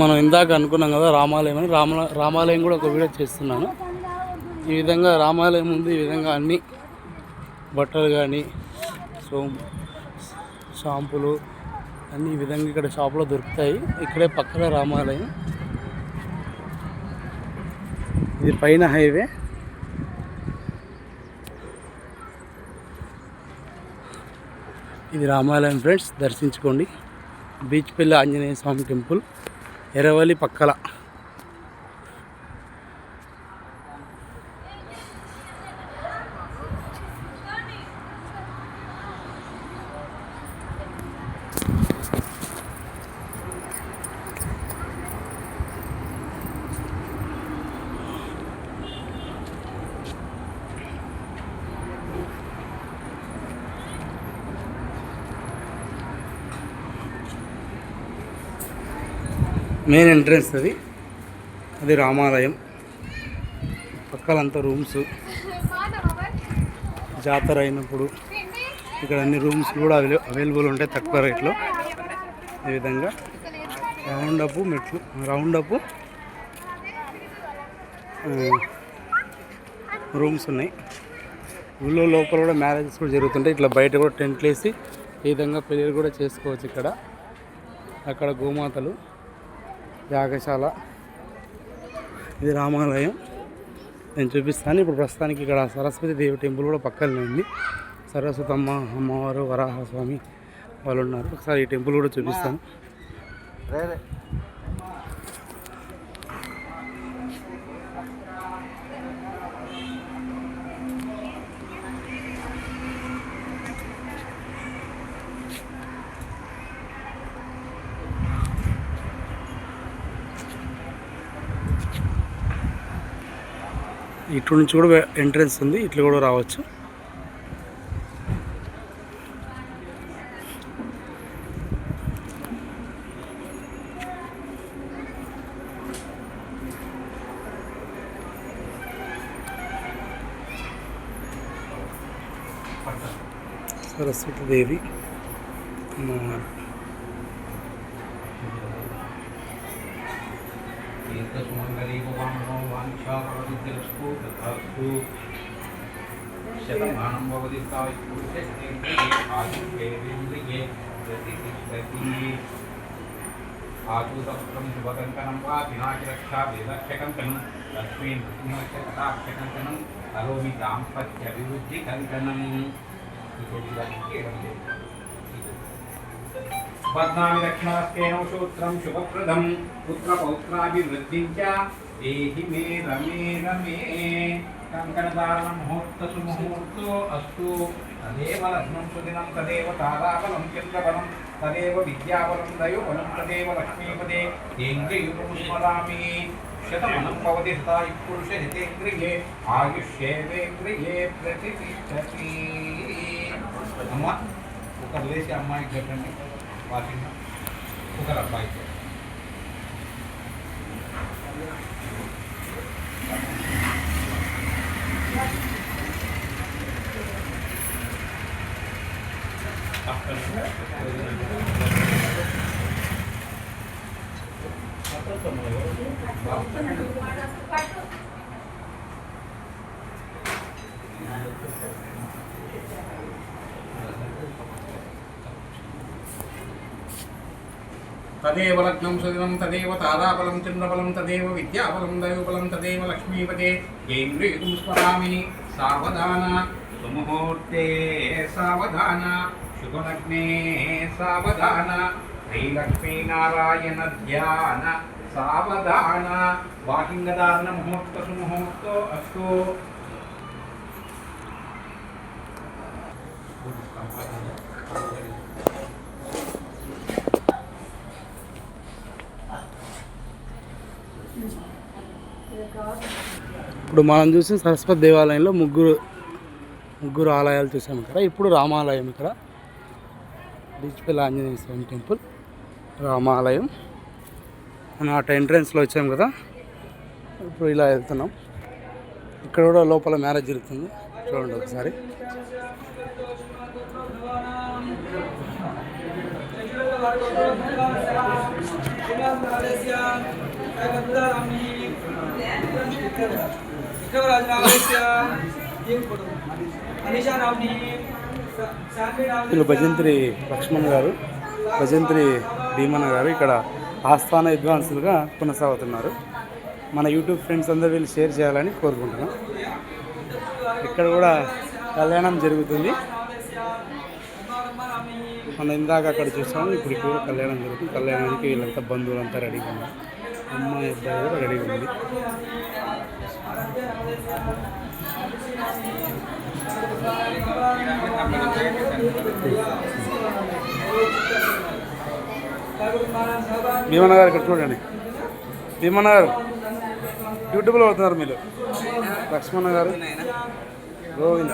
మనం ఇందాక అనుకున్నాం కదా రామాలయం అని. రామ రామాలయం కూడా ఒక వీడియో చేస్తున్నాను. ఈ విధంగా రామాలయం ఉంది ఈ విధంగా అన్ని బట్టలు కానీ సో షాంపులు అన్ని ఈ విధంగా ఇక్కడ షాపులో దొరుకుతాయి. ఇక్కడే పక్కన రామాలయం. ఇది పైన హైవే. ఇది రామాలయం ఫ్రెండ్స్. దర్శించుకోండి. బీచ్ పెళ్ళి ఆంజనేయ స్వామి టెంపుల్. ఎరవలి పక్కల. మెయిన్ ఎంట్రన్స్ అది. అది రామాలయం. పక్కలంతా రూమ్స్. జాతర అయినప్పుడు ఇక్కడ అన్ని రూమ్స్ కూడా అవైల అవైలబుల్ ఉంటాయి తక్కువ రేట్లో. ఈ విధంగా రౌండ్ అప్ మెట్లు రౌండ్ అప్ రూమ్స్ ఉన్నాయి. ఊళ్ళో లోపల కూడా మ్యారేజెస్ కూడా జరుగుతుంటాయి. ఇట్లా బయట కూడా టెంట్లు వేసి ఈ విధంగా పెళ్ళిళ్ళు కూడా చేసుకోవచ్చు ఇక్కడ. అక్కడ గోమాతలు. యాగశాల. ఇది రామాలయం. నేను చూపిస్తాను. ఇప్పుడు ప్రస్తుతానికి ఇక్కడ సరస్వతి దేవి టెంపుల్ కూడా పక్కనే ఉంది. సరస్వతమ్మ అమ్మవారు వరాహస్వామి వాళ్ళు ఉన్నారు. ఒకసారి ఈ టెంపుల్ కూడా చూపిస్తాను. ఇటు నుంచి కూడా ఎంట్రన్స్ ఉంది ఇట్లా కూడా రావచ్చు. సరస్వతి దేవి అమ్మవారు. ఏకసుమంగళీభవాంశాపరవిద్యలస్కు తథాస్తు శతమానం భవతి స్థాయిపురుషేంద్రియే ఆచూతపుత్రం శుభకంకణం వా పినాకిరక్షా వేదక్షకంకణం. లక్ష్మీం కటాక్షకంకణం కరోమి దాంపత్య అభివృద్ధి కంకణం పద్నామి దక్షిణాస్కేన సూత్రం శుభప్రదం. పుత్రపౌత్రాభివృద్ధిం చ దేహి మే రమే రమే. కంకణదారణ ముహూర్త సుముహూర్తో అస్తు. తదేవ లగ్నం సుదినం తదేవ తారాబలం చంద్రబలం తదేవ విద్యాబలం దయోబలం తదేవ లక్ష్మీపదే తేంద్రియుగం స్మరామి శతమనం భవతి స్థాయి పురుష హితేంద్రియే ఆయుష్యేంద్రియే ప్రతిష్టతి. అమ్మ ఒక లేచి అమ్మాయికి చెప్పండి. వాకింగ్ ఒకరు అబ్బాయికి తదేవ లగ్నం సుదినం తదేవ తారాబలం చంద్రబలం తదేవ విద్యాబలం దయోబలం తదేవ లక్ష్మీపదే కేంద్రీయం స్మరామి సావధాన సుముహూర్తే సావధాన శుభలగ్నే సావధాన శ్రీలక్ష్మీనారాయణ ధ్యాన సావధాన వాకింగదారణ ముహూర్త సుముహూర్తో అస్తు. ఇప్పుడు మనం చూసిన సరస్వతి దేవాలయంలో ముగ్గురు ముగ్గురు ఆలయాలు చూసాం ఇక్కడ. ఇప్పుడు రామాలయం ఇక్కడ. బీచ్పల్లి ఆంజనేయ స్వామి టెంపుల్ రామాలయం. మనం అటు ఎంట్రన్స్లో వచ్చాం కదా. ఇప్పుడు ఇలా వెళ్తున్నాం. ఇక్కడ కూడా లోపల మ్యారేజ్ జరుగుతుంది. చూడండి ఒకసారి. వీళ్ళు భజంత్రి లక్ష్మణ్ గారు భజంత్రి భీమన్న గారు ఇక్కడ ఆస్థాన విద్వాంసులుగా కొనసాగుతున్నారు. మన యూట్యూబ్ ఫ్రెండ్స్ అందరూ వీళ్ళు షేర్ చేయాలని కోరుకుంటున్నాం. ఇక్కడ కూడా కళ్యాణం జరుగుతుంది. మనం ఇందాక అక్కడ చూసాము ఇప్పుడు ఇక్కడ కూడా కళ్యాణం జరుగుతుంది. కళ్యాణానికి వీళ్ళంతా బంధువులంతా రెడీగా ఉన్నారు. అమ్మాయి అబ్బాయి రెడీ ఉంది భీమన్న గారు ఇక్కడ చూడండి. భీమన్న గారు యూట్యూబ్లో అవుతున్నారు మీరు. లక్ష్మణ గారు గోవింద.